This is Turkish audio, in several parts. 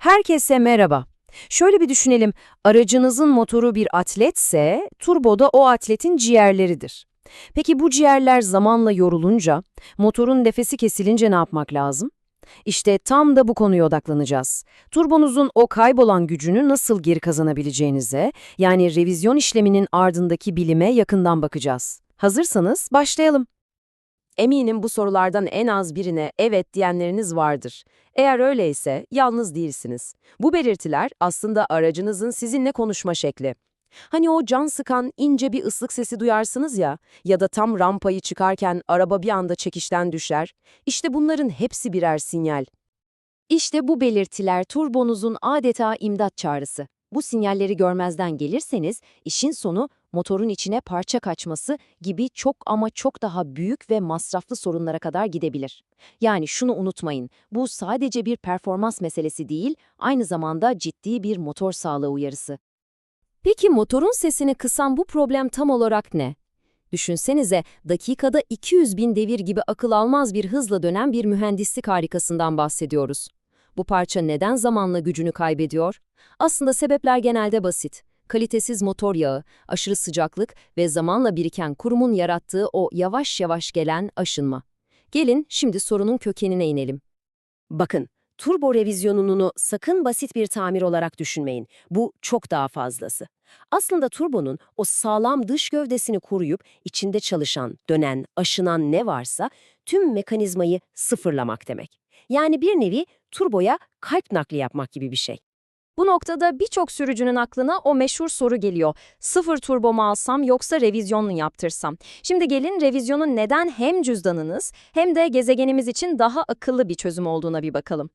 Herkese merhaba. Şöyle bir düşünelim, aracınızın motoru bir atletse, turbo da o atletin ciğerleridir. Peki bu ciğerler zamanla yorulunca, motorun nefesi kesilince ne yapmak lazım? İşte tam da bu konuya odaklanacağız. Turbonuzun o kaybolan gücünü nasıl geri kazanabileceğinize, yani revizyon işleminin ardındaki bilime yakından bakacağız. Hazırsanız başlayalım. Eminim bu sorulardan en az birine evet diyenleriniz vardır. Eğer öyleyse yalnız değilsiniz. Bu belirtiler aslında aracınızın sizinle konuşma şekli. Hani o can sıkan ince bir ıslık sesi duyarsınız ya ya da tam rampayı çıkarken araba bir anda çekişten düşer. İşte bunların hepsi birer sinyal. İşte bu belirtiler turbonuzun adeta imdat çağrısı. Bu sinyalleri görmezden gelirseniz işin sonu motorun içine parça kaçması gibi çok ama çok daha büyük ve masraflı sorunlara kadar gidebilir. Yani şunu unutmayın, bu sadece bir performans meselesi değil, aynı zamanda ciddi bir motor sağlığı uyarısı. Peki motorun sesini kısan bu problem tam olarak ne? Düşünsenize dakikada 200 bin devir gibi akıl almaz bir hızla dönen bir mühendislik harikasından bahsediyoruz. Bu parça neden zamanla gücünü kaybediyor? Aslında sebepler genelde basit. Kalitesiz motor yağı, aşırı sıcaklık ve zamanla biriken kurumun yarattığı o yavaş yavaş gelen aşınma. Gelin şimdi sorunun kökenine inelim. Bakın, turbo revizyonunu sakın basit bir tamir olarak düşünmeyin. Bu çok daha fazlası. Aslında turbonun o sağlam dış gövdesini koruyup içinde çalışan, dönen, aşınan ne varsa tüm mekanizmayı sıfırlamak demek. Yani bir nevi turboya kalp nakli yapmak gibi bir şey. Bu noktada birçok sürücünün aklına o meşhur soru geliyor. Sıfır turbo mu alsam yoksa revizyon mu yaptırsam? Şimdi gelin revizyonun neden hem cüzdanınız hem de gezegenimiz için daha akıllı bir çözüm olduğuna bir bakalım.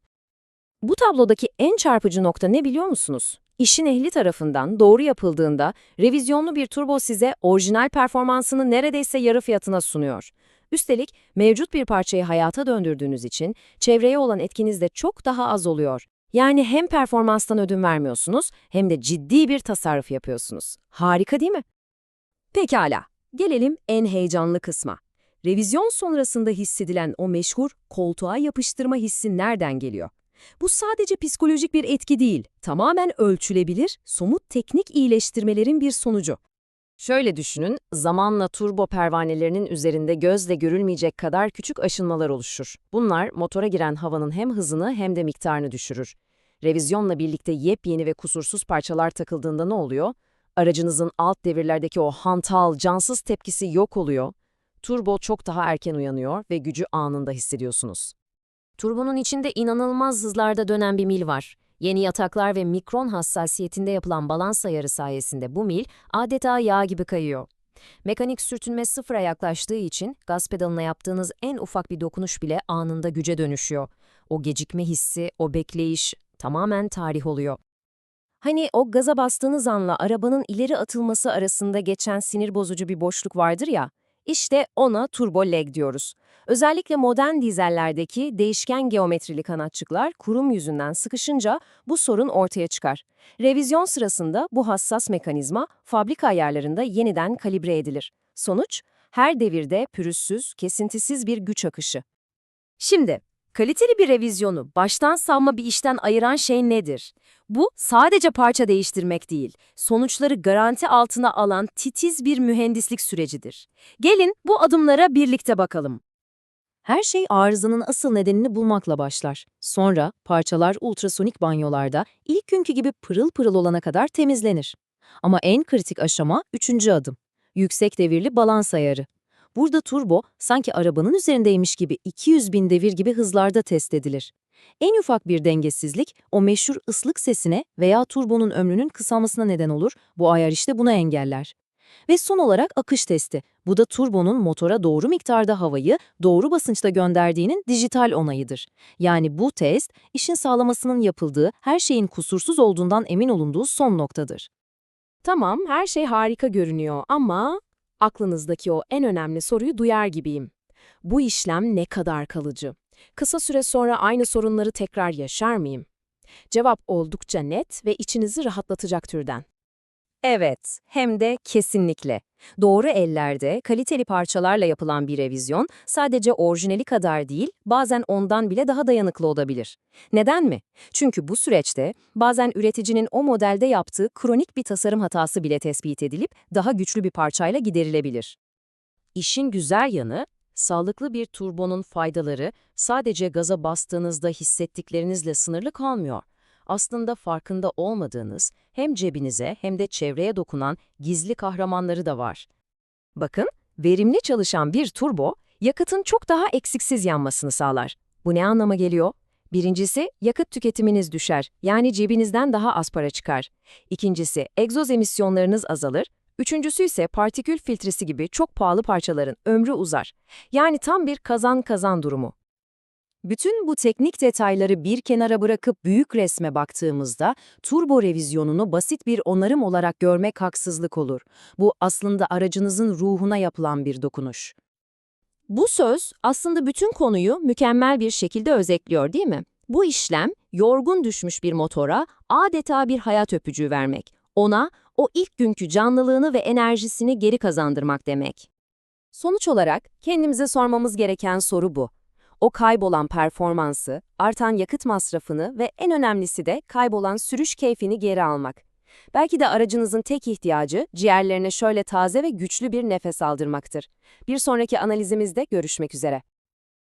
Bu tablodaki en çarpıcı nokta ne biliyor musunuz? İşin ehli tarafından doğru yapıldığında revizyonlu bir turbo size orijinal performansını neredeyse yarı fiyatına sunuyor. Üstelik mevcut bir parçayı hayata döndürdüğünüz için çevreye olan etkiniz de çok daha az oluyor. Yani hem performanstan ödün vermiyorsunuz hem de ciddi bir tasarruf yapıyorsunuz. Harika değil mi? Pekala, gelelim en heyecanlı kısma. Revizyon sonrasında hissedilen o meşhur koltuğa yapıştırma hissi nereden geliyor? Bu sadece psikolojik bir etki değil, tamamen ölçülebilir, somut teknik iyileştirmelerin bir sonucu. Şöyle düşünün, zamanla turbo pervanelerinin üzerinde gözle görülmeyecek kadar küçük aşınmalar oluşur. Bunlar motora giren havanın hem hızını hem de miktarını düşürür. Revizyonla birlikte yepyeni ve kusursuz parçalar takıldığında ne oluyor? Aracınızın alt devirlerdeki o hantal, cansız tepkisi yok oluyor. Turbo çok daha erken uyanıyor ve gücü anında hissediyorsunuz. Turbonun içinde inanılmaz hızlarda dönen bir mil var. Yeni yataklar ve mikron hassasiyetinde yapılan balans ayarı sayesinde bu mil adeta yağ gibi kayıyor. Mekanik sürtünme sıfıra yaklaştığı için gaz pedalına yaptığınız en ufak bir dokunuş bile anında güce dönüşüyor. O gecikme hissi, o bekleyiş tamamen tarih oluyor. Hani o gaza bastığınız anla arabanın ileri atılması arasında geçen sinir bozucu bir boşluk vardır ya, işte ona turbo lag diyoruz. Özellikle modern dizellerdeki değişken geometrili kanatçıklar kurum yüzünden sıkışınca bu sorun ortaya çıkar. Revizyon sırasında bu hassas mekanizma fabrika ayarlarında yeniden kalibre edilir. Sonuç, her devirde pürüzsüz, kesintisiz bir güç akışı. Şimdi, kaliteli bir revizyonu baştan savma bir işten ayıran şey nedir? Bu sadece parça değiştirmek değil, sonuçları garanti altına alan titiz bir mühendislik sürecidir. Gelin bu adımlara birlikte bakalım. Her şey arızanın asıl nedenini bulmakla başlar. Sonra parçalar ultrasonik banyolarda ilk günkü gibi pırıl pırıl olana kadar temizlenir. Ama en kritik aşama üçüncü adım. Yüksek devirli balans ayarı. Burada turbo sanki arabanın üzerindeymiş gibi 200 bin devir gibi hızlarda test edilir. En ufak bir dengesizlik o meşhur ıslık sesine veya turbonun ömrünün kısalmasına neden olur. Bu ayar işte buna engeller. Ve son olarak akış testi. Bu da turbonun motora doğru miktarda havayı doğru basınçta gönderdiğinin dijital onayıdır. Yani bu test, işin sağlamasının yapıldığı, her şeyin kusursuz olduğundan emin olunduğu son noktadır. Tamam, her şey harika görünüyor ama aklınızdaki o en önemli soruyu duyar gibiyim. Bu işlem ne kadar kalıcı? Kısa süre sonra aynı sorunları tekrar yaşar mıyım? Cevap oldukça net ve içinizi rahatlatacak türden. Evet, hem de kesinlikle. Doğru ellerde, kaliteli parçalarla yapılan bir revizyon sadece orijinali kadar değil, bazen ondan bile daha dayanıklı olabilir. Neden mi? Çünkü bu süreçte bazen üreticinin o modelde yaptığı kronik bir tasarım hatası bile tespit edilip daha güçlü bir parçayla giderilebilir. İşin güzel yanı, sağlıklı bir turbonun faydaları sadece gaza bastığınızda hissettiklerinizle sınırlı kalmıyor. Aslında farkında olmadığınız hem cebinize hem de çevreye dokunan gizli kahramanları da var. Bakın, verimli çalışan bir turbo, yakıtın çok daha eksiksiz yanmasını sağlar. Bu ne anlama geliyor? Birincisi, yakıt tüketiminiz düşer, yani cebinizden daha az para çıkar. İkincisi, egzoz emisyonlarınız azalır. Üçüncüsü ise partikül filtresi gibi çok pahalı parçaların ömrü uzar. Yani tam bir kazan-kazan durumu. Bütün bu teknik detayları bir kenara bırakıp büyük resme baktığımızda turbo revizyonunu basit bir onarım olarak görmek haksızlık olur. Bu aslında aracınızın ruhuna yapılan bir dokunuş. Bu söz aslında bütün konuyu mükemmel bir şekilde özetliyor değil mi? Bu işlem yorgun düşmüş bir motora adeta bir hayat öpücüğü vermek. Ona o ilk günkü canlılığını ve enerjisini geri kazandırmak demek. Sonuç olarak kendimize sormamız gereken soru bu. O kaybolan performansı, artan yakıt masrafını ve en önemlisi de kaybolan sürüş keyfini geri almak. Belki de aracınızın tek ihtiyacı ciğerlerine şöyle taze ve güçlü bir nefes aldırmaktır. Bir sonraki analizimizde görüşmek üzere.